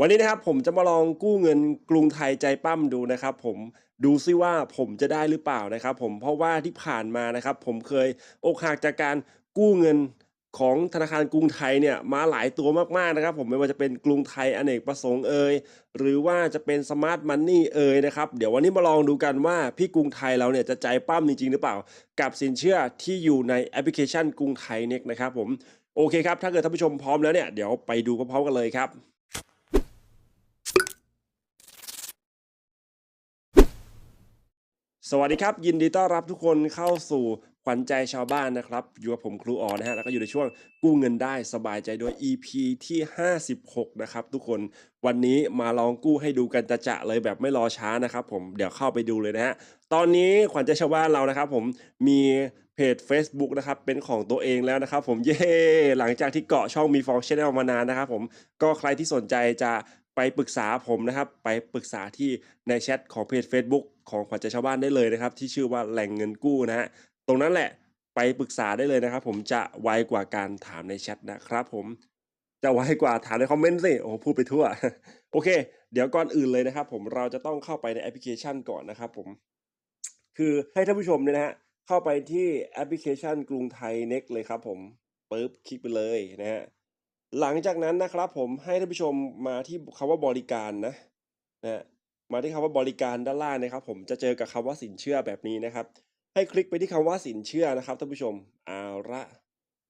วันนี้นะครับผมจะมาลองกู้เงินกรุงไทยใจปั้มดูนะครับ ผมดูซิว่าผมจะได้หรือเปล่านะครับ ผมเพราะว่าที่ผ่านมานะครับ ผมเคยอกหักจากการกู้เงินของธนาคารกรุงไทยเนี่ยมาหลายตัวมากๆนะครับ ผมไม่ว่าจะเป็นกรุงไทยอเนกประสงค์เอ่ยหรือว่าจะเป็นสมาร์ทมันนี่เอ่ยนะครับเดี๋ยววันนี้มาลองดูกันว่าพี่กรุงไทยเราเนี่ยจะใจปั้มจริงๆหรือเปล่า กับสินเชื่อที่อยู่ในแอปพลิเคชันกรุงไทยเน็กนะครับ ผมโอเคครับถ้าเกิดท่านผู้ชมพร้อมแล้วเนี่ยเดี๋ยวไปดูพร้อมๆกันเลยครับ สวัสดีครับ ยินดีต้อนรับทุกคนเข้าสู่ขวัญใจชาวบ้านนะครับ อยู่กับผมครูอ๋อนะฮะแล้วก็อยู่ในช่วงกู้เงินได้สบายใจด้วย EP ที่ 56 นะครับ ทุกคนวันนี้มาลองกู้ให้ดูกันจะจะเลยแบบไม่รอช้านะครับ ผมเดี๋ยวเข้าไปดูเลยนะฮะตอนนี้ขวัญใจชาวบ้านเรานะครับ ผมมีเพจ Facebook นะครับเป็นของตัวเองแล้วนะครับ ผมเย้หลังจากที่เกาะช่องมีฟองชแนลมานานนะครับผมก็ใครที่สนใจจะไปปรึกษาผมนะครับ ไปปรึกษาที่ในแชทของเพจ Facebook ของขวัญใจชาวบ้านได้เลยนะครับ ที่ชื่อว่าแหล่งเงินกู้นะฮะตรงนั้นแหละไปปรึกษาได้เลยนะครับ ผมจะไวกว่าการถามในแชทนะครับ ผมจะไวกว่าถามในคอมเมนต์สิโอ้พูดไปทั่ว โอเค เดี๋ยวก่อนอื่นเลยนะครับ ผมเราจะต้องเข้าไปในแอปพลิเคชันก่อนนะครับ ผม คือให้ท่านผู้ชมเนี่ยนะฮะเข้าไปที่แอปพลิเคชันกรุงไทยเน็กเลยครับ ผมปึ๊บคลิกไปเลยนะฮะหลังจากนั้นนะครับ ผมให้ท่านผู้ชมมาที่คำว่าบริการนะนะ มาที่คำว่าบริการด้านล่างนะครับ ผมจะเจอกับคำว่าสินเชื่อแบบนี้นะครับ ให้คลิกไปที่คำว่าสินเชื่อนะครับท่านผู้ชมเอาละ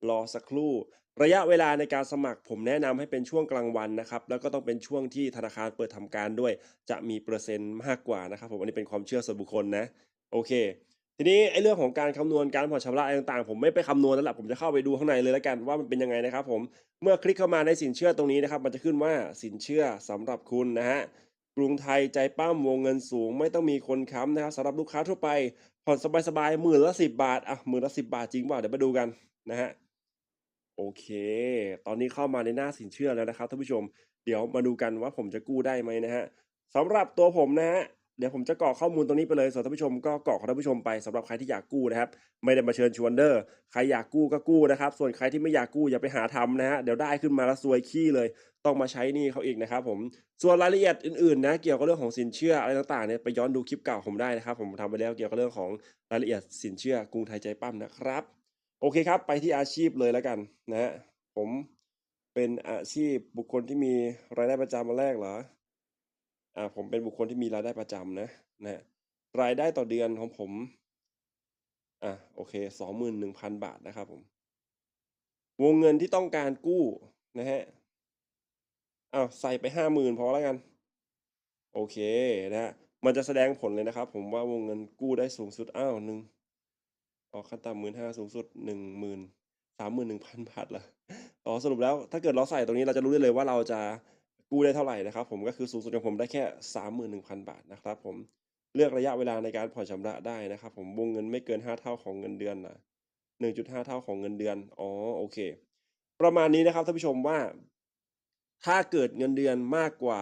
รอสักครู่ ระยะเวลาในการสมัคร ผมแนะนำให้เป็นช่วงกลางวันนะครับ แล้วก็ต้องเป็นช่วงที่ธนาคารเปิดทำการด้วย จะมีเปอร์เซ็นต์มากกว่านะครับ ผมอันนี้เป็นความเชื่อส่วนบุคคลนะ โอเค ทีนี้ไอ้เรื่องของการคำนวณการผ่อนชำระอะไรต่างๆ ผมไม่ไปคำนวณแล้วล่ะผมจะเข้าไปดูข้างในเลยแล้วกันว่ามันเป็นยังไงนะครับ ผมเมื่อคลิกเข้ามาในสินเชื่อตรงนี้นะครับ มันจะขึ้นว่าสินเชื่อสำหรับคุณนะฮะ กรุงไทยใจปั้มวงเงินสูง ไม่ต้องมีคนค้ำนะครับสำหรับลูกค้าทั่วไปผ่อนสบายๆหมื่นละสิบบาทอะหมื่นละสิบบาทจริงเปล่าเดี๋ยวมาดูกันนะฮะโอเค ตอนนี้เข้ามาในหน้าสินเชื่อแล้วนะครับท่านผู้ชม เดี๋ยวมาดูกันว่าผมจะกู้ได้ไหมนะฮะสำหรับตัวผมนะฮะ เดี๋ยวผมจะกรอกข้อมูลตรงนี้ไปเลยส่วนท่านผู้ชมก็กรอกของท่านผู้ชมไปสำหรับใครที่อยากกู้นะครับ ไม่ได้มาเชิญชวนเด้อใครอยากกู้ก็กู้นะครับ ส่วนใครที่ไม่อยากกู้อย่าไปหาทำนะฮะเดี๋ยวได้ขึ้นมาแล้วซวยขี้เลย ต้องมาใช้นี่เขาอีกนะครับผมส่วนรายละเอียดอื่นๆนะเกี่ยวกับเรื่องของสินเชื่ออะไรต่างๆเนี่ยไปย้อนดูคลิปเก่าผมได้นะครับ ผมทำไปแล้วเกี่ยวกับเรื่องของรายละเอียดสินเชื่อกรุงไทยใจปั้มนะครับ โอเคครับ ไปที่อาชีพเลยแล้วกันนะฮะผมเป็นอาชีพบุคคลที่มีรายได้ประจำมาแรกเหรอ อ่าผมเป็นบุคคลที่มีรายได้ประจำนะนะฮะรายได้ต่อเดือนของผมอะโอเคสองหมื่นหนึ่งพันบาทนะครับผม วงเงินที่ต้องการกู้นะฮะอ้าวใส่ไปห้าหมื่นพอแล้วกัน โอเคนะฮะมันจะแสดงผลเลยนะครับ ผมว่าวงเงินกู้ได้สูงสุดอ้าวหนึ่งออกขั้นต่ำหมื่นห้าสูงสุดหนึ่งหมื่นสามหมื่นหนึ่งพันบาทเหรออ๋อสรุปแล้วถ้าเกิดเราใส่ตรงนี้เราจะรู้ได้เลยว่าเราจะ กู้ได้เท่าไหร่นะครับผมก็คือสูงสุดของผมได้แค่สามหมื่นหนึ่งพันบาทนะครับผมเลือกระยะเวลาในการผ่อนชำระได้นะครับผมวงเงินไม่เกินห้าเท่าของเงินเดือนนะหนึ่งจุดห้าเท่าของเงินเดือนอ๋อโอเค ประมาณนี้นะครับท่านผู้ชมว่า ถ้าเกิดเงินเดือนมากกว่า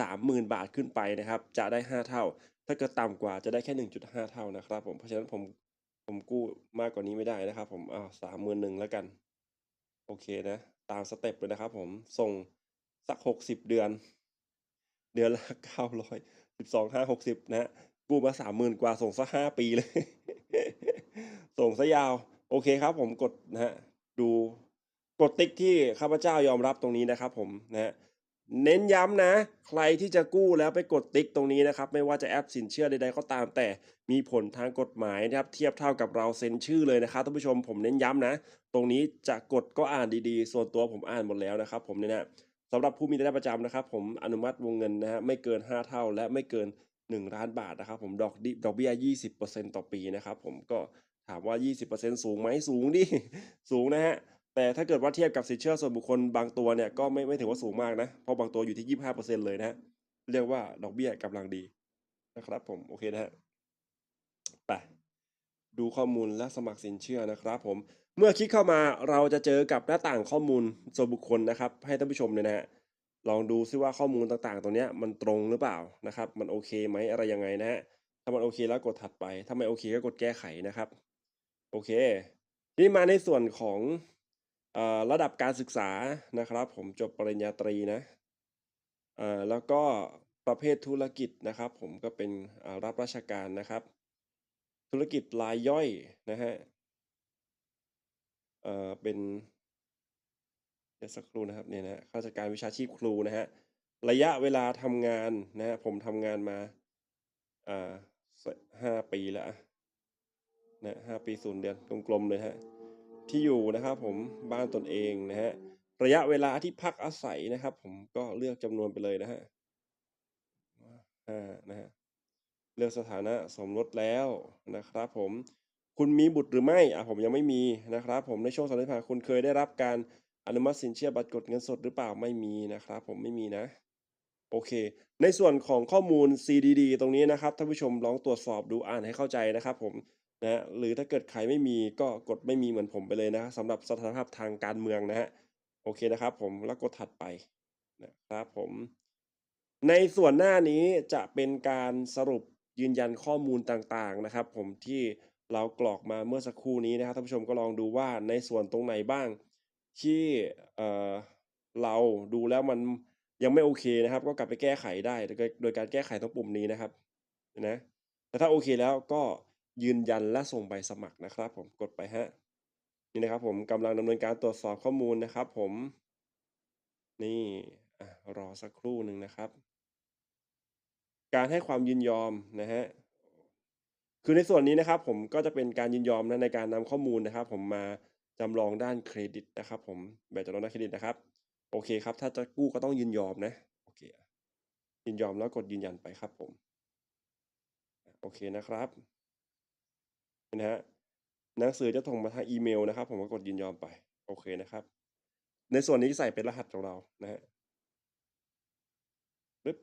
สามหมื่นบาทขึ้นไปนะครับ จะได้ห้าเท่า ถ้าเกิดต่ำกว่าจะได้แค่หนึ่งจุดห้าเท่านะครับผมเพราะฉะนั้นผมผมกู้มากกว่านี้ไม่ได้นะครับ ผมอ้าวสามหมื่นหนึ่งแล้วกัน โอเคนะ ตามสเต็ปเลยนะครับ ผมส่ง สักหกสิบเดือน เดือนละเก้าร้อยสิบสองห้าหกสิบนะกู้มาสามหมื่นกว่าส่งสักห้าปีเลย ส่งซะยาว โอเคครับ ผมกดนะฮะดูกดติ๊กที่ข้าพเจ้ายอมรับตรงนี้นะครับ ผมนะฮะเน้นย้ำนะ ใครที่จะกู้แล้วไปกดติ๊กตรงนี้นะครับ ไม่ว่าจะแอปสินเชื่อใดๆก็ตามแต่มีผลทางกฎหมายนะครับ เทียบเท่ากับเราเซ็นชื่อเลยนะครับท่านผู้ชมผมเน้นย้ำนะ ตรงนี้จะกดก็อ่านดีๆ ส่วนตัวผมอ่านหมดแล้วนะครับ ผมเนี่ยนะ สำหรับผู้มีรายได้ประจำนะครับ ผมอนุมัติวงเงินนะฮะไม่เกิน 5 เท่า และไม่เกิน 1 ล้านบาทนะครับผมดอกดิดอกเบี้ย 20%ต่อปีนะครับผมก็ถามว่า 20%สูงไหมสูงดิ สูงนะฮะ แต่ถ้าเกิดว่าเทียบกับสินเชื่อส่วนบุคคลบางตัวเนี่ยก็ไม่ไม่ถือว่าสูงมากนะ เพราะบางตัวอยู่ที่ 25%เลยนะฮะเรียกว่าดอกเบี้ยกำลังดีนะครับผมโอเคนะฮะไปดูข้อมูลและสมัครสินเชื่อนะครับผม เมื่อคลิกเข้ามาเราจะเจอกับหน้าต่างข้อมูลส่วนบุคคลนะครับ ให้ท่านผู้ชมเนี่ยนะฮะลองดูซิว่าข้อมูลต่างๆตรงเนี้ยมันตรงหรือเปล่านะครับ มันโอเคไหมอะไรยังไงนะฮะถ้ามันโอเคแล้วกดถัดไป ถ้าไม่โอเคก็กดแก้ไขนะครับ โอเค นี่มาในส่วนของอระดับการศึกษานะครับ ผมจบปริญญาตรีนะแล้วก็ประเภทธุรกิจนะครับ ผมก็เป็นรับราชการนะครับ ธุรกิจรายย่อยนะฮะ เอ่อเป็นเดี๋ยวสักครู่นะครับเนี่ยนะข้าราชการวิชาชีพครูนะฮะระยะเวลาทำงานนะฮะผมทำงานมาอ่าห้าปีแล้วนะห้าปีศูนย์เดือนกลมๆเลยฮะที่อยู่นะครับผมบ้านตนเองนะฮะระยะเวลาที่พักอาศัยนะครับ ผมก็เลือกจำนวนไปเลยนะฮะห้านะฮะเลือกสถานะสมรสแล้วนะครับ ผม คุณมีบุตรหรือไม่อะผมยังไม่มีนะครับ ผมในช่วงสัปดาห์ที่ผ่านคุณเคยได้รับการอนุมัติสินเชื่อบัตรกดเงินสดหรือเปล่าไม่มีนะครับ ผมไม่มีนะ โอเค ในส่วนของข้อมูล CDD ตรงนี้นะครับท่านผู้ชมลองตรวจสอบดูอ่านให้เข้าใจนะครับ ผมนะหรือถ้าเกิดใครไม่มีก็กดไม่มีเหมือนผมไปเลยนะสำหรับสถานภาพทางการเมืองนะฮะโอเคนะครับ ผมแล้วกดถัดไปนะครับผม ในส่วนหน้านี้จะเป็นการสรุปยืนยันข้อมูลต่างๆนะครับ ผมที่ เรากรอกมาเมื่อสักครู่นี้นะครับท่านผู้ชมก็ลองดูว่าในส่วนตรงไหนบ้าง ที่เอ่อเราดูแล้วมันยังไม่โอเคนะครับ ก็กลับไปแก้ไขได้ โดยการแก้ไขตรงปุ่มนี้นะครับนะแต่ถ้าโอเคแล้วก็ยืนยันและส่งใบสมัครนะครับ ผมกดไปฮะนี่นะครับ ผมกำลังดำเนินการตรวจสอบข้อมูลนะครับ ผม นี่อรอสักครู่หนึ่งนะครับ การให้ความยินยอมนะฮะ คือในส่วนนี้นะครับผมก็จะเป็นการยินยอมนะในการนำข้อมูลนะครับ ผมมาจำลองด้านเครดิตนะครับผมแบบจำลองด้านเครดิตนะครับ โอเคครับ ถ้าจะกู้ก็ต้องยินยอมนะโอเคยินยอมแล้วกดยืนยันไปครับผม โอเคนะครับนะฮะหนังสือจะส่งมาทางอีเมลนะครับ ผมก็กดยินยอมไป โอเคนะครับ ในส่วนนี้ใส่เป็นรหัสของเรานะฮะปึ๊บ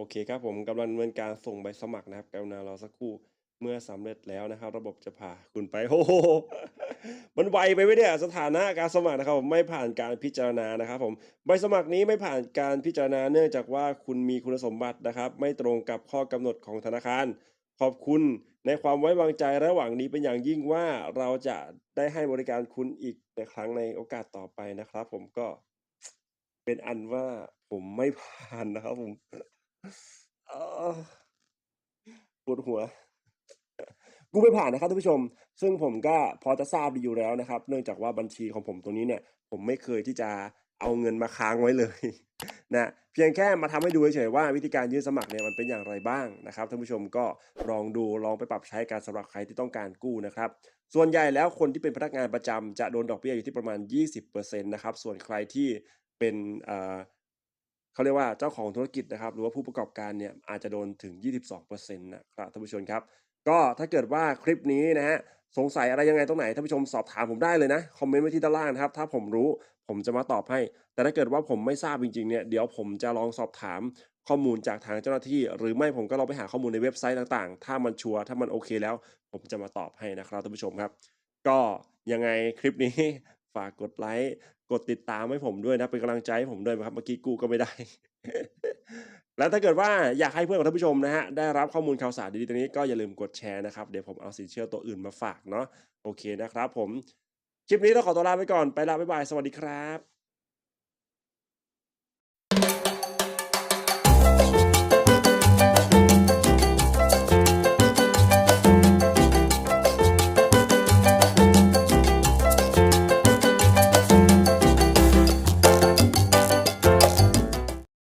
โอเคครับผมกำลังดำเนินการส่งใบสมัครนะครับกรุณารอสักครู่เมื่อสำเร็จแล้วนะครับ ระบบจะพาคุณไปโอ้โหมันไวไปไหมเนี่ยสถานะการสมัครนะครับผมไม่ผ่านการพิจารณานะครับ ผมใบสมัครนี้ไม่ผ่านการพิจารณาเนื่องจากว่าคุณมีคุณสมบัตินะครับ ไม่ตรงกับข้อกำหนดของธนาคาร ขอบคุณในความไว้วางใจและหวังดีเป็นอย่างยิ่งว่าเราจะได้ให้บริการคุณอีกในครั้งในโอกาสต่อไปนะครับ ผมก็เป็นอันว่าผมไม่ผ่านนะครับผม ปวดหัว กูไม่ผ่านนะครับท่านผู้ชม ซึ่งผมก็พอจะทราบดีอยู่แล้วนะครับ เนื่องจากว่าบัญชีของผมตรงนี้เนี่ย ผมไม่เคยที่จะเอาเงินมาค้างไว้เลย นะเพียงแค่มาทำให้ดูเฉยๆว่าวิธีการยื่นสมัครเนี่ยมันเป็นอย่างไรบ้างนะครับท่านผู้ชมก็ลองดูลองไปปรับใช้การสำหรับใครที่ต้องการกู้นะครับ ส่วนใหญ่แล้วคนที่เป็นพนักงานประจำจะโดนดอกเบี้ยอยู่ที่ประมาณ 20%นะครับส่วนใครที่เป็นอ่อ เขาเรียกว่าเจ้าของธุรกิจนะครับ หรือว่าผู้ประกอบการเนี่ยอาจจะโดนถึง 22%นะครับท่านผู้ชมครับ ก็ถ้าเกิดว่าคลิปนี้นะฮะสงสัยอะไรยังไงตรงไหนท่านผู้ชมสอบถามผมได้เลยนะ คอมเมนต์ไว้ที่ด้านล่างนะครับ ถ้าผมรู้ผมจะมาตอบให้ แต่ถ้าเกิดว่าผมไม่ทราบจริงๆเนี่ยเดี๋ยวผมจะลองสอบถามข้อมูลจากทางเจ้าหน้าที่ หรือไม่ผมก็ลองไปหาข้อมูลในเว็บไซต์ต่างๆ ถ้ามันชัวร์ถ้ามันโอเคแล้ว ผมจะมาตอบให้นะครับท่านผู้ชมครับ ก็ยังไงคลิปนี้ ฝากกดไลค์ กดติดตามให้ผมด้วยนะ เป็นกำลังใจให้ผมด้วยนะครับ เมื่อกี้กูก็ไม่ได้ แล้วถ้าเกิดว่าอยากให้เพื่อนของท่านผู้ชมนะฮะ ได้รับข้อมูลข่าวสารดีๆตรงนี้ก็อย่าลืมกดแชร์นะครับ เดี๋ยวผมเอาสินเชื่อตัวอื่นมาฝากเนาะ โอเคนะครับผม คลิปนี้ต้องขอตัวลาไปก่อน ไปลาบ๊ายบาย สวัสดีครับ